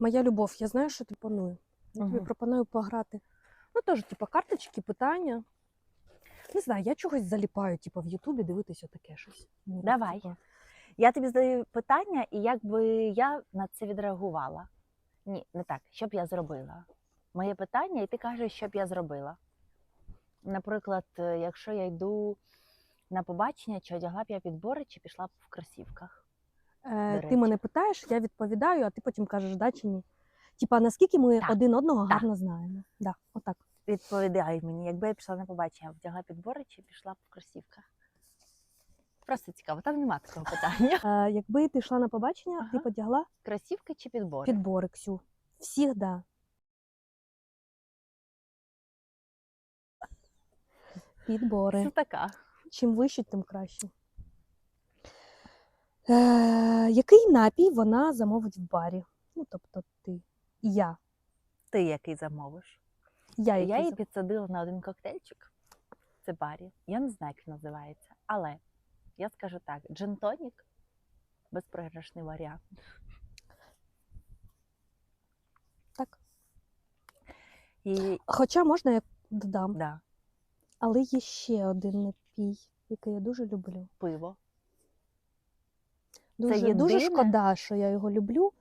Моя любов, я знаю, що ти пропоную. Я тобі пропоную пограти. Ну, теж, типу, карточки, питання. Не знаю, я чогось заліпаю, типу, в Ютубі дивитися таке щось. Мені Давай. типу, Я тобі задаю питання, і як би я на це відреагувала. Ні, не так. Що б я зробила? Моє питання, і ти кажеш, що б я зробила. Наприклад, е, якщо я йду на побачення, чи одягла б я підбори, чи пішла б в кросівках. Е, ти мене питаєш, я відповідаю, а ти потім кажеш, да чи ні. Типа, наскільки ми Так. один одного Так. гарно знаємо. Да, отак. Відповідай мені, якби я пішла на побачення, вдягла підбори, чи пішла в кросівках. Просто цікаво, там нема такого питання. Е, якби ти йшла на побачення, ти подягла Кросівки чи підбори? підбори, Ксю. Всігда. Підбори. Це така. Чим вище, тим краще. Е, який напій вона замовить в барі? Ну, тобто ти. Я. Ти який замовиш? Я, Я її зам- підсадила на один коктейльчик. Це барі. Я не знаю, як він називається. Але я скажу так: джин-тонік безпрограшний варіант. Так. І Хоча можна я додам. да, Але є ще один напій, який я дуже люблю. пиво. Дуже, дуже єдине? шкода, що я його люблю,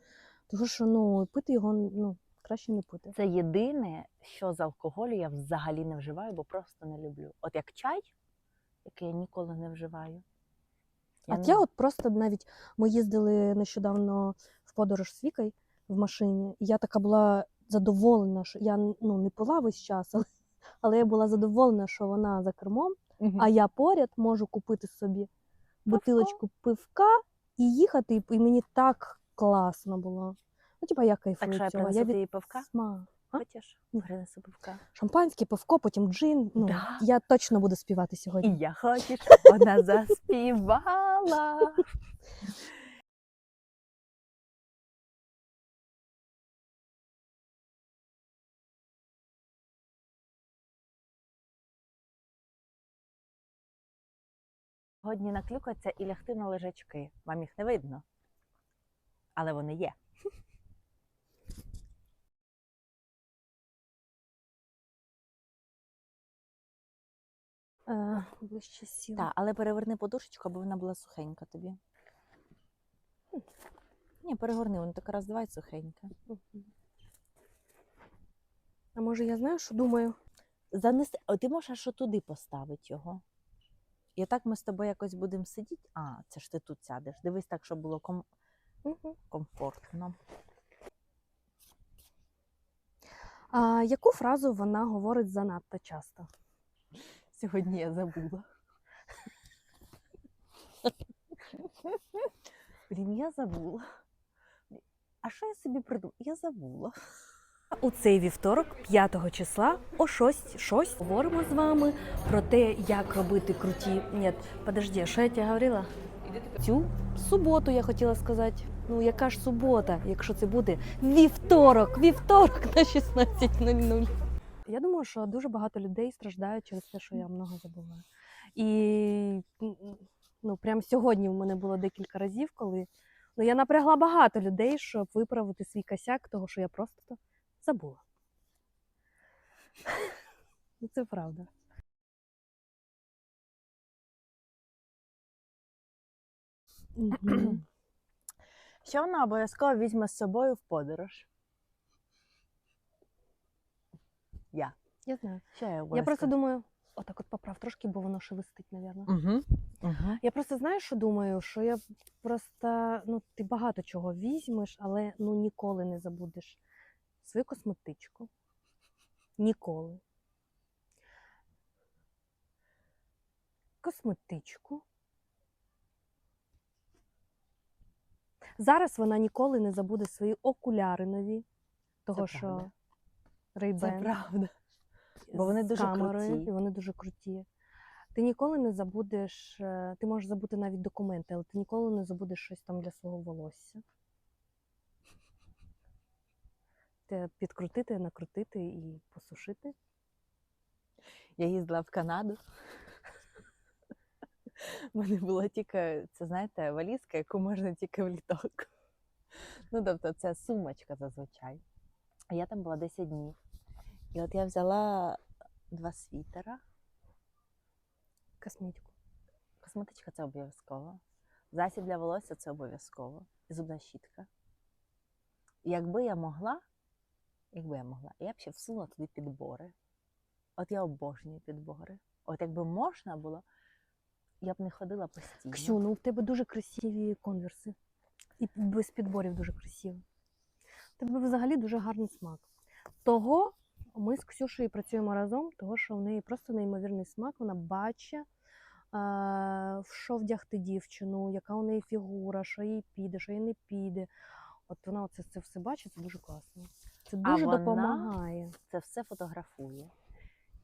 тому що ну, пити його ну, краще не пити. Це єдине, що з алкоголю я взагалі не вживаю, бо просто не люблю. От як чай, який я ніколи не вживаю. А не- я от просто навіть ми їздили нещодавно в подорож з Вікою в машині, і я така була задоволена, що я ну, не пила весь час, але, але я була задоволена, що вона за кермом, Мгм. а я поряд можу купити собі бутилочку пивка і їхати, і- мені так класно було. Ну, типа, я так кайфую що я цього. принесу від пивка? сма. А? Хочеш? Принесу пивка. Шампанське, пивко, потім джин. Ну, Да. Я точно буду співати сьогодні. І я хочу, щоб вона заспівала. Сьогодні наклюкаться і лягти на лежачки. Вам їх не видно. Але вони є. Е, ближче сіла. Так, але переверни подушечку, аби вона була сухенька тобі. Ні, перегорни, воно так раз два і сухенька. А може я знаю, що думаю? Занеси, О, ти можеш аж туди поставити його. І отак ми з тобою якось будемо сидіти. А, це ж ти тут сядеш. Дивись так, щоб було ком- Угу. комфортно. А яку фразу вона говорить занадто часто? Сьогодні я забула. Блін, я забула. А що я собі придумала? Я забула. У цей вівторок, 5 числа, о 6, 6 говоримо з вами про те, як робити круті. Ні, подожди, що я тебе говорила? Цю суботу я хотіла сказати. Ну, яка ж субота, якщо це буде вівторок, вівторок на 16.00. Я думаю, що дуже багато людей страждають через те, що я много забуваю. І ну, прямо сьогодні в мене було декілька разів, коли ну, я напрягла багато людей, щоб виправити свій косяк, того, що я просто забула. Ну, це правда. Що вона обов'язково візьме з собою в подорож? Я. Я знаю. Що я Я просто думаю, отак от поправ трошки, бо воно шелестить, мабуть. Угу. Угу. Я просто знаю, що думаю, що я просто ну ти багато чого візьмеш, але ну ніколи не забудеш свою косметичку. Ніколи. Косметичку. Зараз вона ніколи не забуде свої окуляри нові, того Це що правда. Це правда. Бо вони з дуже камерою, круті. І вони дуже круті. Ти ніколи не забудеш, е, ти можеш забути навіть документи, але ти ніколи не забудеш щось там для свого волосся. Те підкрутити, накрутити і посушити. Я їздила в Канаду. У мене була тільки, це знаєте, валізка, яку можна тільки в літак. Ну, тобто, це сумочка зазвичай. А я там була 10 днів. І от я взяла два світера. Косметику. Косметичка це обов'язково. Засіб для волосся це обов'язково. І зубна щітка. І якби я могла, якби я могла, я б ще всунула туди підбори. От я обожнюю підбори. От якби можна було, я б не ходила постійно. Ксю, ну в тебе дуже красиві конверси. І без підборів дуже красиво. У тебе взагалі дуже гарний смак. Того ми з Ксюшею працюємо разом, того що в неї просто неймовірний смак. Вона бачить, е, в що вдягти дівчину, яка у неї фігура, що їй піде, що їй не піде. От вона оце це все бачить, це дуже класно. Це А дуже вона допомагає. це все фотографує.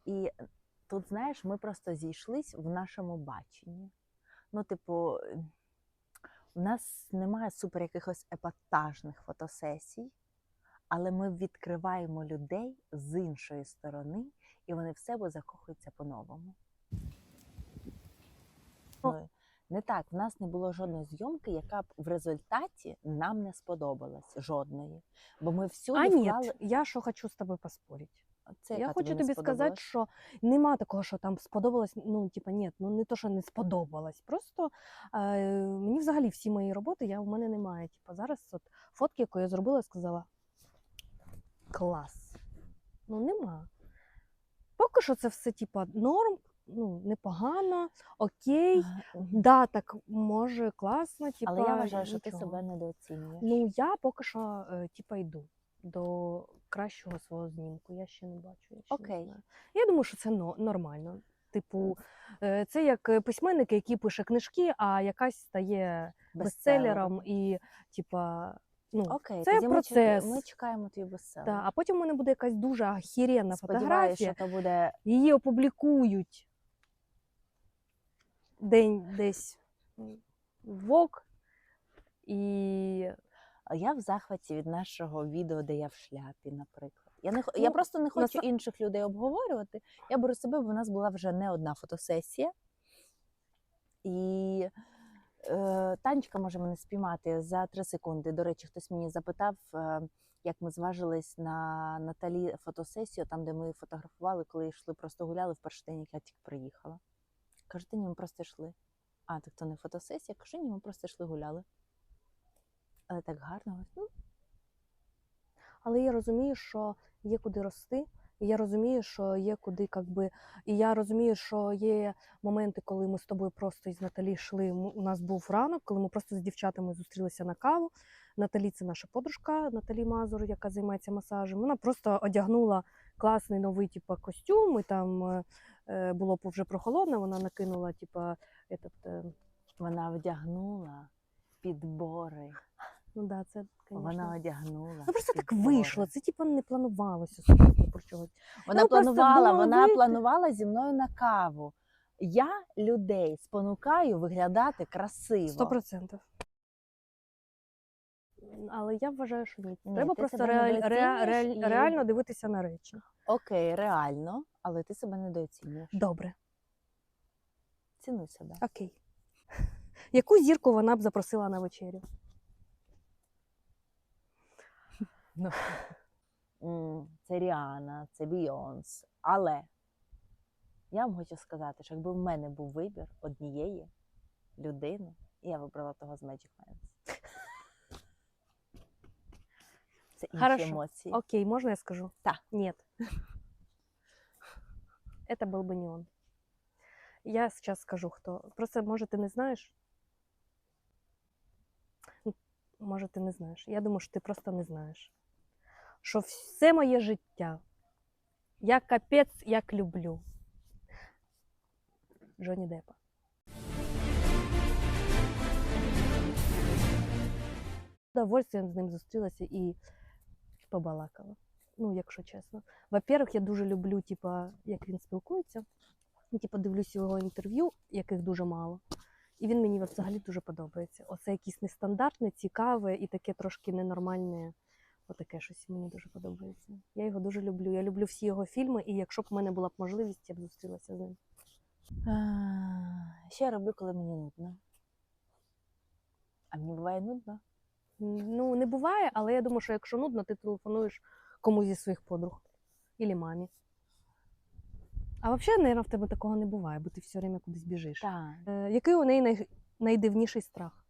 І тут, знаєш, ми просто зійшлись в нашому баченні. Ну, типу, у нас немає супер якихось епатажних фотосесій, але ми відкриваємо людей з іншої сторони, і вони в себе закохуються по-новому. Ну, Не так, в нас не було жодної зйомки, яка б в результаті нам не сподобалась. Жодної. Бо ми всюди А ні, вклали. я що хочу з тобою поспорити. Це я хочу тобі сказати, що нема такого, що там сподобалось. Ну, типа, ні, ну не то, що не сподобалось. Просто е, мені взагалі всі мої роботи я, в мене немає. Типа, зараз от фотки, яку я зробила, сказала клас. Ну, нема. Поки що це все, типа, норм, ну, непогано, окей. Ага. Да, так може класно, типа. Але я вважаю, що ти себе недооцінюєш. Ну, я поки що, е, типа, йду до кращого свого знімку. Я ще не бачу. Я ще Окей. Не знаю. Я думаю, що це но- нормально. Типу, е, це як е, письменник, який пише книжки, а якась стає бестселером і, типа, ну, Окей, це тоді процес. Ми чекаємо твій бестселер. та, а потім у мене буде якась дуже ахіренна фотографія, що то буде її опублікують день десь ВОК, і я в захваті від нашого відео, де я в шляпі, наприклад. Я не я Ну, просто не хочу наса- інших людей обговорювати. Я беру себе, бо в нас була вже не одна фотосесія. І е, Танечка може мене спіймати за три секунди. До речі, хтось мені запитав, е, як ми зважились на Наталі фотосесію, там, де ми фотографували, коли йшли, просто гуляли в перший день, як я тільки приїхала. Кажу, ти ні, ми просто йшли. А, так то не фотосесія? Кажу, ні, ми просто йшли гуляли. Але так гарно. Ну, Але я розумію, що є куди рости, і я розумію, що є куди, как би, і я розумію, що є моменти, коли ми з тобою просто із Наталі йшли. У нас був ранок, коли ми просто з дівчатами зустрілися на каву. Наталі це наша подружка, Наталі Мазур, яка займається масажем. Вона просто одягнула класний новий типу, костюм, і там е, було вже прохолодно. Вона накинула, типу, этот, е, Вона вдягнула підбори. ну да, це, конечно. Вона одягнула. Ну просто так вийшло. Це типу не планувалося особливо про чогось. Вона Ну, планувала, вона вийти. планувала зі мною на каву. Я людей спонукаю виглядати красиво. Сто процентів. Але я вважаю, що ні. Треба ти просто себе реаль, реаль, і- реально дивитися на речі. Окей, реально, але ти себе недооцінюєш. Добре, Цінуй себе. окей. Яку зірку вона б запросила на вечерю? Ну, це Ріана, це Бійонс. Але я вам хочу сказати, що якби в мене був вибір однієї людини, я вибрала того з Magic Hands. Це інші Хорошо. емоції. Окей, можно я скажу? Да. Нет Это был бы не он. Я сейчас скажу, кто. Просто, может, ты не знаешь? Ну, Може, ти не знаєш. Я думаю, що ти просто не знаєш. Що все моє життя. Я капець як люблю. Джонні Деппа. З удовольствием з ним зустрілася і побалакала. Ну, якщо чесно. Во-первых, я дуже люблю, типа, як він спілкується. Ну, Типа, дивлюсь його інтерв'ю, яких дуже мало. І він мені взагалі дуже подобається. Оце якесь нестандартне, цікаве і таке трошки ненормальне. Отаке щось мені дуже подобається. Я його дуже люблю. Я люблю всі його фільми, і якщо б в мене була б можливість, я б зустрілася з ним. Що я роблю, коли мені нудно? А мені буває нудно. Ну, не буває, але я думаю, що якщо нудно, ти телефонуєш комусь зі своїх подруг Ілі мамі. А взагалі, мабуть, в тебе такого не буває, бо ти все время кудись біжиш. Так. Е, який у неї най... найдивніший страх?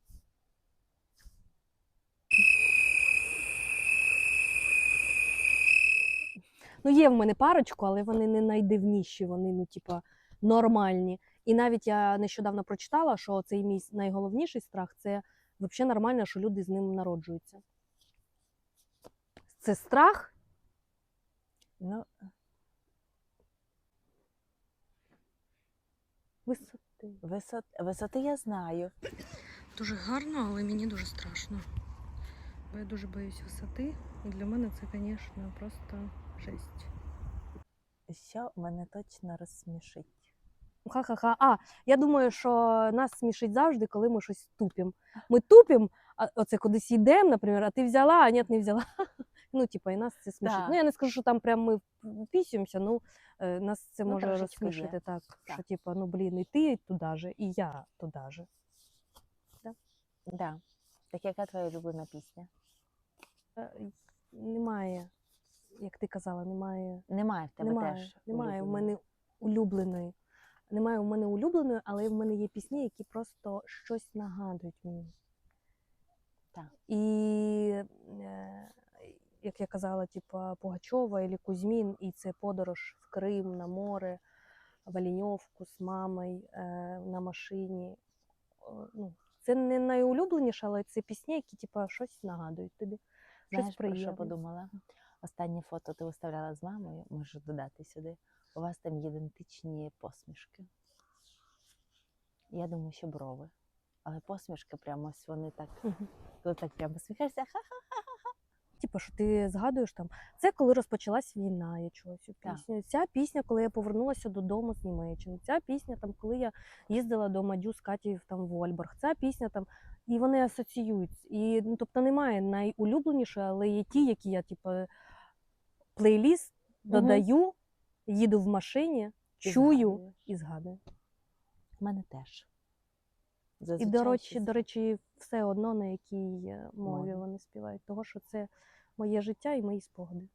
Ну, є в мене парочку, але вони не найдивніші, вони, ну, типа, нормальні. І навіть я нещодавно прочитала, що цей мій найголовніший страх це взагалі нормально, що люди з ним народжуються. Це страх. Ну, Висоти. висот, висоти я знаю. Дуже гарно, але мені дуже страшно. Бо я дуже боюсь висоти. І для мене це, звісно, просто жесть. Що мене точно розсмішить. Ха-ха-ха. А, я думаю, що нас смішить завжди, коли ми щось тупимо. Ми тупимо, а оце кудись йдемо, наприклад, а ти взяла, а ні, не взяла. Ну, типа, і нас це смішить. Так. Ну, я не скажу, що там прям ми впісюємося, ну е, нас це Ну, може трошечки є. розсмішити так, що Так. типа, ну блін, і ти туди же, і я туди же. Да. Так яка твоя улюблена пісня? Е, Немає, як ти казала, немає. Немає в тебе немає, теж. немає в улюбленої? мене улюбленої. Немає в мене улюбленої, але в мене є пісні, які просто щось нагадують мені. Так. І е, як я казала, типа Пугачова і Кузьмін, і це подорож в Крим на море, в Оленьовку з мамою е, на машині. Ну, це не найулюбленіше, але це пісні, які типа щось нагадують тобі. Знаєш, щось про що подумала? Останнє фото ти виставляла з мамою, можу додати сюди. У вас там ідентичні посмішки. Я думаю, що брови. Але посмішки прямо ось вони так, коли так прямо посміхаєшся, ха Типу, що ти згадуєш там, це коли розпочалась війна, я чула цю Так. Ця пісня, коли я повернулася додому з Німеччини. Ця пісня, там, коли я їздила до Мадю з Катєю там в Ольборг. Ця пісня там, і вони асоціюють. І ну, тобто немає найулюбленішої, але є ті, які я, типу, плейліст додаю, їду в машині, І чую згадуєш. і згадую. У мене теж. І до речі, щось- до речі, все одно на якій е, мові Мові. вони співають, того що це моє життя і мої спогади.